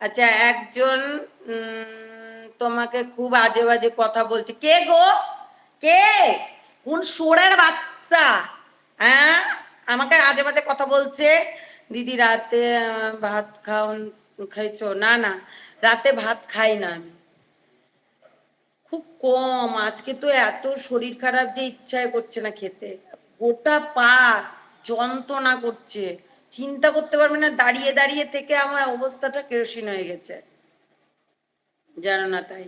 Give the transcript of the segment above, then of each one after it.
আচ্ছা একজন তোমাকে খুব আজে বাজে কথা বলছে। কে গো? কে? কোন সোরের বাচ্চা? হ্যাঁ? আমাকে আজে বাজে কথা বলছে। দিদি, রাতে ভাত খাও, খাইছো? না না, রাতে ভাত খাই না আমি। খুব কম। আজকে তো এত শরীর খারাপ যে ইচ্ছাই করছে না খেতে। গোটা পা যন্ত্রণা করছে। চিন্তা করতে পারবে না, দাঁড়িয়ে দাঁড়িয়ে থেকে আমার অবস্থাটা কেরোসিন হয়ে গেছে। জানো না তাই?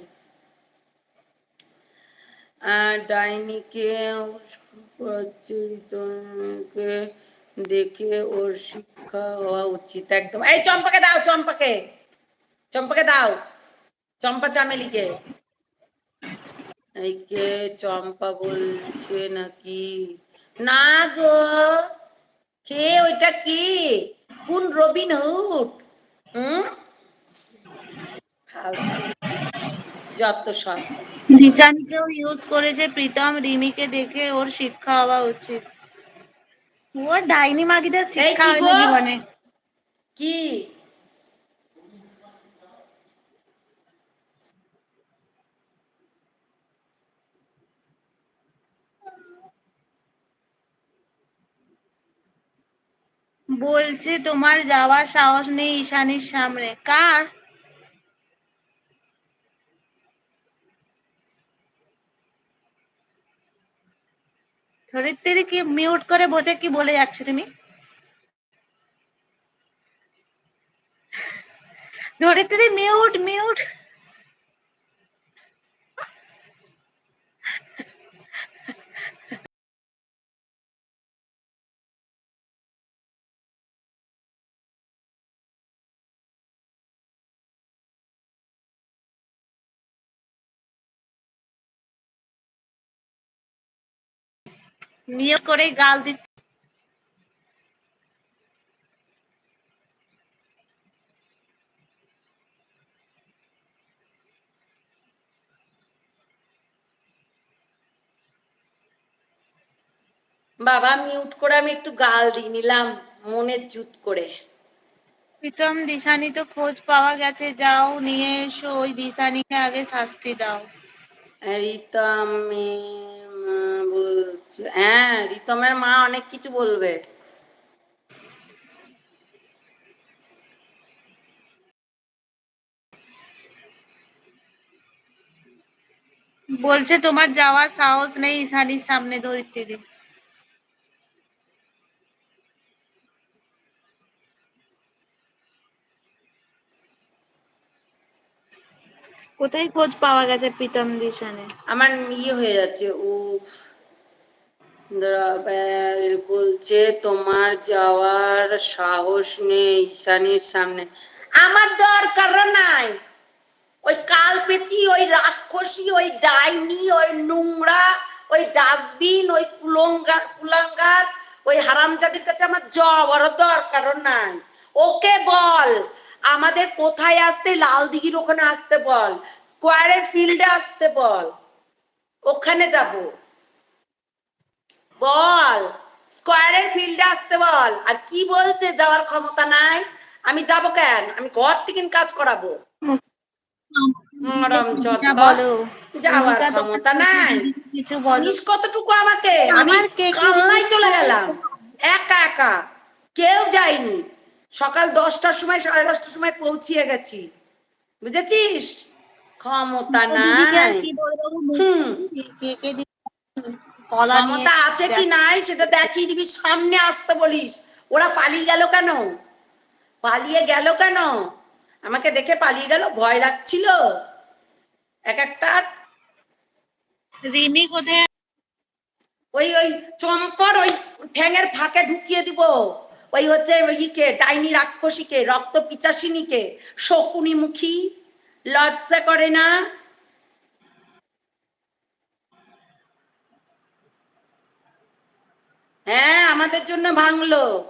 ডাইনিকে প্রচলিতকে দেখে ওর শিক্ষা হওয়া উচিত, একদম। এই চম্পাকে দাও, চম্পাকে! চম্পাকে দাও! চম্পা চামেলিকে। এইকে চম্পা বলছে নাকি? না গো! কে ওইটা কি? কোন রবিন হুড হুম? যত সব। দিশানিকেও ইউজ করেছে প্রীতম রিমিকে দেখে ওর শিক্ষা হওয়া উচিত। ওর ডাইনি মাগিদের শিক্ষা হয়নি জীবনে। কি? বলছে, তোমার যাওয়ার সাহস নেই ঈশানীর সামনে। কার? ধরিত্রী কি মিউট করে বসে কি বলে যাচ্ছে তুমি? ধরিত্রী মিউট মিউট মিউট করে গাল দিচ্ছে। বাবা মিউট করে আমি একটু গাল দিয়ে নিলাম মনের জুত করে। প্রীতম দিশানি তো খোঁজ পাওয়া গেছে যাও নিয়ে এসো ওই দিশানিকে আগে শাস্তি দাও। রিতমের মা বলছে হ্যাঁ রিতমের মা অনেক কিছু বলবে। বলছে তোমার যাওয়ার সাহস নেই ইশানির সামনে ধরিত্রী কোথায় খোঁজ পাওয়া গেছে প্রীতম দিশানে? আমার ইয়ে হয়ে যাচ্ছে, ও বলছে তোমার যাওয়ার সাহস নেই ঈশানীর সামনে। আমার দরকার নাই। ওই কাল পেঁচি ওই রাক্ষসী, ওই ডাইনি, ওই নোংরা, ওই ডাস্টবিন, ওই কুলঙ্গার, কুলাঙ্গার, ওই হারামজাদির কাছে আমার যাওয়ার দরকার নাই। ওকে বল আমাদের কোথায় আসতে লাল দিঘির ওখানে আসতে বল স্কোয়ারের ফিল্ডে আসতে বল ওখানে যাব। বল স্কোয়ারের ফিল্ডে আসতে বল। আর কি বলছে যাওয়ার ক্ষমতা নাই? আমি যাব কেন? আমি ঘর থেকে কাজ করাবো। নরম যত বলো। যাওয়ার ক্ষমতা নাই। জিনিস কতটুকু আমাকে? আমি কাল্লাই চলে গেলাম। একা একা। কেউ যায়নি। সকাল দশটার সময় সাড়ে দশটার সময় পৌঁছিয়ে গেছি। বুঝেছিস? ক্ষমতা নাই। ক্ষমতা আছে কি নাই সেটা দেখিয়ে দিবি সামনে আসতে বলিস। ওরা পালিয়ে গেল কেন? পালিয়ে গেল কেন? আমাকে দেখে পালিয়ে গেল ভয় লাগছিল। এক একটা। রিমি কোথায়? ওই ওই চমকর ওই ঠ্যাঙের ফাঁকে ঢুকিয়ে দিব। ওই হচ্ছে ইকে, ডাইনি রাক্ষসীকে, রক্ত পিচাসিনীকে। শকুনি মুখী লজ্জা করে না? হ্যাঁ আমাদের জন্য ভাঙলো।